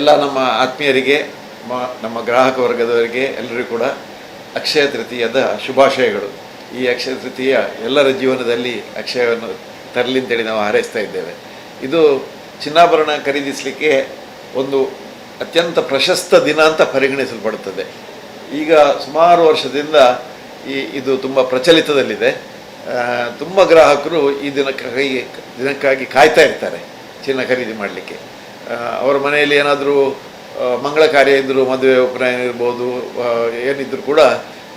ಎಲ್ಲ ನಮ್ಮ ಆತ್ಮೀಯರಿಗೆ ನಮ್ಮ ಗ್ರಾಹಕ ವರ್ಗದವರಿಗೆ, ಎಲ್ಲರಿಗೂ ಕೂಡ ಅಕ್ಷಯ ತೃತೀಯದ ಶುಭಾಶಯಗಳು. ಈ ಅಕ್ಷಯ ತೃತೀಯ ಎಲ್ಲರ ಜೀವನದಲ್ಲಿ ಅಕ್ಷಯವನ್ನು ತರಲಿ ಅಂತೇಳಿ ನಾವು ಹಾರೈಸ್ತಾ ಇದ್ದೇವೆ. ಇದು ಚಿನ್ನಾಭರಣ ಖರೀದಿಸಲಿಕ್ಕೆ ಒಂದು ಅತ್ಯಂತ ಪ್ರಶಸ್ತ ದಿನ ಅಂತ ಪರಿಗಣಿಸಲ್ಪಡುತ್ತದೆ. ಈಗ ಸುಮಾರು ವರ್ಷದಿಂದ ಈ, ಇದು ತುಂಬ ಪ್ರಚಲಿತದಲ್ಲಿದೆ. ತುಂಬ ಗ್ರಾಹಕರು ಈ ದಿನಕ್ಕಾಗಿ ದಿನಕ್ಕಾಗಿ ಕಾಯ್ತಾ ಇರ್ತಾರೆ ಚಿನ್ನ ಖರೀದಿ ಮಾಡಲಿಕ್ಕೆ. ಅವರ ಮನೆಯಲ್ಲಿ ಏನಾದರೂ ಮಂಗಳ ಕಾರ್ಯ ಇದ್ದರೂ ಮದುವೆ ಉಪನಯನ ಇರ್ಬೋದು ಏನಿದ್ದರೂ ಕೂಡ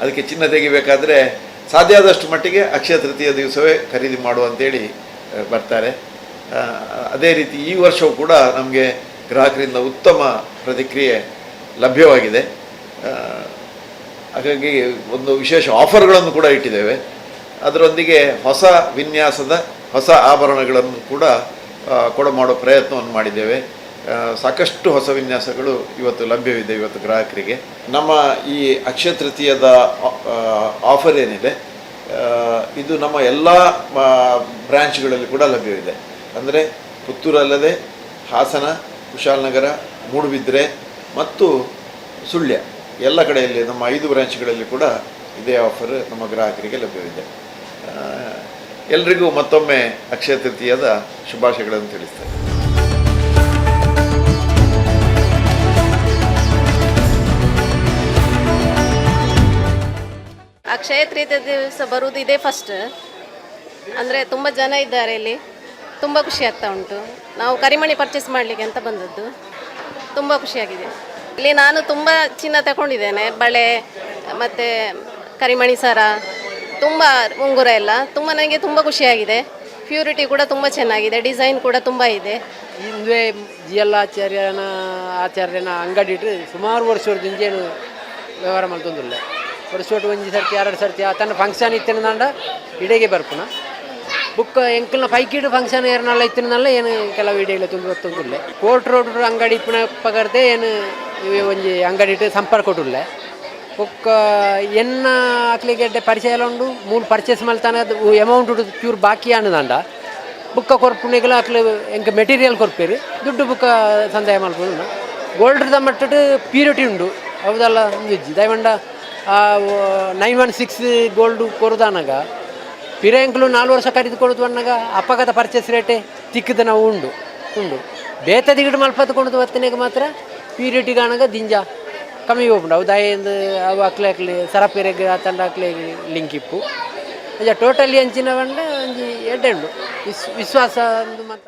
ಅದಕ್ಕೆ ಚಿನ್ನ ತೆಗಿಬೇಕಾದ್ರೆ ಸಾಧ್ಯ ಆದಷ್ಟು ಮಟ್ಟಿಗೆ ಅಕ್ಷಯ ತೃತೀಯ ದಿವಸವೇ ಖರೀದಿ ಮಾಡು ಅಂತೇಳಿ ಬರ್ತಾರೆ. ಅದೇ ರೀತಿ ಈ ವರ್ಷವೂ ಕೂಡ ನಮಗೆ ಗ್ರಾಹಕರಿಂದ ಉತ್ತಮ ಪ್ರತಿಕ್ರಿಯೆ ಲಭ್ಯವಾಗಿದೆ. ಹಾಗಾಗಿ ಒಂದು ವಿಶೇಷ ಆಫರ್ಗಳನ್ನು ಕೂಡ ಇಟ್ಟಿದ್ದೇವೆ. ಅದರೊಂದಿಗೆ ಹೊಸ ವಿನ್ಯಾಸದ ಹೊಸ ಆಭರಣಗಳನ್ನು ಕೂಡ ಕೊಡ ಮಾಡೋ ಪ್ರಯತ್ನವನ್ನು ಮಾಡಿದ್ದೇವೆ. ಸಾಕಷ್ಟು ಹೊಸ ವಿನ್ಯಾಸಗಳು ಇವತ್ತು ಲಭ್ಯವಿದೆ ಇವತ್ತು ಗ್ರಾಹಕರಿಗೆ. ನಮ್ಮ ಈ ಅಕ್ಷಯ ತೃತೀಯದ ಆಫರ್ ಏನಿದೆ ಇದು ನಮ್ಮ ಎಲ್ಲ ಬ್ರ್ಯಾಂಚ್ಗಳಲ್ಲಿ ಕೂಡ ಲಭ್ಯವಿದೆ. ಅಂದರೆ ಪುತ್ತೂರಲ್ಲದೆ ಹಾಸನ ಕುಶಾಲನಗರ ಮೂಡುಬಿದ್ರೆ ಮತ್ತು ಸುಳ್ಯ ಎಲ್ಲ ಕಡೆಯಲ್ಲಿ ನಮ್ಮ ಐದು ಬ್ರ್ಯಾಂಚ್ಗಳಲ್ಲಿ ಕೂಡ ಇದೇ ಆಫರ್ ನಮ್ಮ ಗ್ರಾಹಕರಿಗೆ ಲಭ್ಯವಿದೆ. ಎಲ್ರಿಗೂ ಮತ್ತೊಮ್ಮೆ ಅಕ್ಷಯ ತೃತೀಯದ ಶುಭಾಶಯಗಳನ್ನು ತಿಳಿಸ್ತೇನೆ. ಅಕ್ಷಯ ತೃತೀಯ ದಿವಸ ಬರುವುದು ಇದೇ ಫಸ್ಟ್ ಅಂದರೆ ತುಂಬ ಜನ ಇದ್ದಾರೆ ಇಲ್ಲಿ. ತುಂಬ ಖುಷಿ ಆಗ್ತಾ ಉಂಟು. ನಾವು ಕರಿಮಣಿ ಪರ್ಚೇಸ್ ಮಾಡಲಿಕ್ಕೆ ಅಂತ ಬಂದದ್ದು. ತುಂಬ ಖುಷಿಯಾಗಿದೆ ಇಲ್ಲಿ ನಾನು ತುಂಬ ಚಿನ್ನ ತಗೊಂಡಿದ್ದೇನೆ. ಬಳೆ, ಮತ್ತು ಕರಿಮಣಿ ಸರ, ತುಂಬ ಉಂಗುರ ಎಲ್ಲ. ತುಂಬ ನನಗೆ ತುಂಬ ಖುಷಿಯಾಗಿದೆ ಪ್ಯೂರಿಟಿ ಕೂಡ ತುಂಬ ಚೆನ್ನಾಗಿದೆ. ಡಿಸೈನ್ ಕೂಡ ತುಂಬ ಇದೆ. ಹಿಂದೆ ಜಿ ಎಲ್ ಆಚಾರ್ಯನ ಆಚಾರ್ಯನ ಅಂಗಡಿ ಇಟ್ಟು ಸುಮಾರು ವರ್ಷದ ಏನು ವ್ಯವಹಾರ ಮಲ್ತೊಂದಿಲ್ಲ ವರ್ಷ ಒಂದು ಒಂಜಿ ಸರ್ತಿ, ಎರಡು ಸರ್ತಿ ತನ್ನ ಫಂಕ್ಷನ್ ಇತ್ತಿನ ದಂಡ ಇಡೆಗೆ ಬರ್ಪುನ. ಬುಕ್ ಎಂಕಲ್ನ ಪೈಕಿಡು ಫಂಕ್ಷನ್ ಏರ್ನಲ್ಲ ಇತ್ತಿನಲ್ಲ ಏನು ಕೆಲವು ಇಡೆಲ್ಲ ತುಂಬ ತುಂಬಿಲ್ಲ ಕೋರ್ಟ್ ರೋಡ್ ಅಂಗಡಿ ಇಪ್ಪನ ಪಗರ್ದೆ ಏನು ಒಂಜಿ ಅಂಗಡಿ ಇಟ್ಟು ಸಂಪರ್ಕ ಕೊಟ್ಟಿಲ್ಲ. ಬುಕ್ ಎನ್ನ ಅಕ್ಲಿಗೆ ಪರಿಚಯ ಎಲ್ಲ ಉಂಡು ಮೂಲು ಪರ್ಚೇಸ್ ಮಲ್ತಾನ ಅದು ಅಮೌಂಟ್ ಚೂರು ಬಾಕಿ ಅನ್ನದಂಡ ಬುಕ್ಕ ಕೊರ್ಪುಣಿಗೆಲ್ಲ ಅಕ್ಲು ಎಂಕ ಮೆಟೀರಿಯಲ್ ಕೊರ್ಪೇರಿ, ದುಡ್ಡು ಬುಕ್ಕ ಸಂದಾಯ ಮಲ್ಪುಂಡು ಗೋಲ್ಡ್ರದ ಮಟ್ಟಿಟ್ಟು ಪ್ಯೂರಿಟಿ ಉಂಡು, ಹೌದಲ್ಲ diamond nine one six gold ಕೊರದಾನಾಗ ಪಿರೇಂಕ್ಲು ನಾಲ್ಕು ವರ್ಷ ಖರೀದಿ ಕೊಡೋದು ಅನ್ನಾಗ ಅಪಘಾತ ಪರ್ಚೇಸ್ ರೇಟೆ ತಿಕ್ಕದ ನಾವು ಉಂಡು ಉಂಡು. ಬೇತ ಗಿಡ ಮಲ್ಪತ್ತು ಕೊಡೋದು ಮಾತ್ರ ಪ್ಯೂರಿಟಿ ಕಾಣಾಗ ದಿಂಜ ಕಮ್ಮಿ ಹೋಗ್ಬಿಡು. ಅವು ದಾಯಿಂದ ಅವು ಅಕ್ಲೆ ಅಕ್ಲಿ ಆ ತಂಡ ಹಾಕ್ಲಿ ಲಿಂಕ್ ಇಪ್ಪು. ಟೋಟಲಿ ಅಂಚಿನ ಬಂಡ ಒಂಜಿ ಎಡ್ಡೆಂಡು ವಿಸ್, ವಿಶ್ವಾಸ ಒಂದು ಮಾತ್ರ.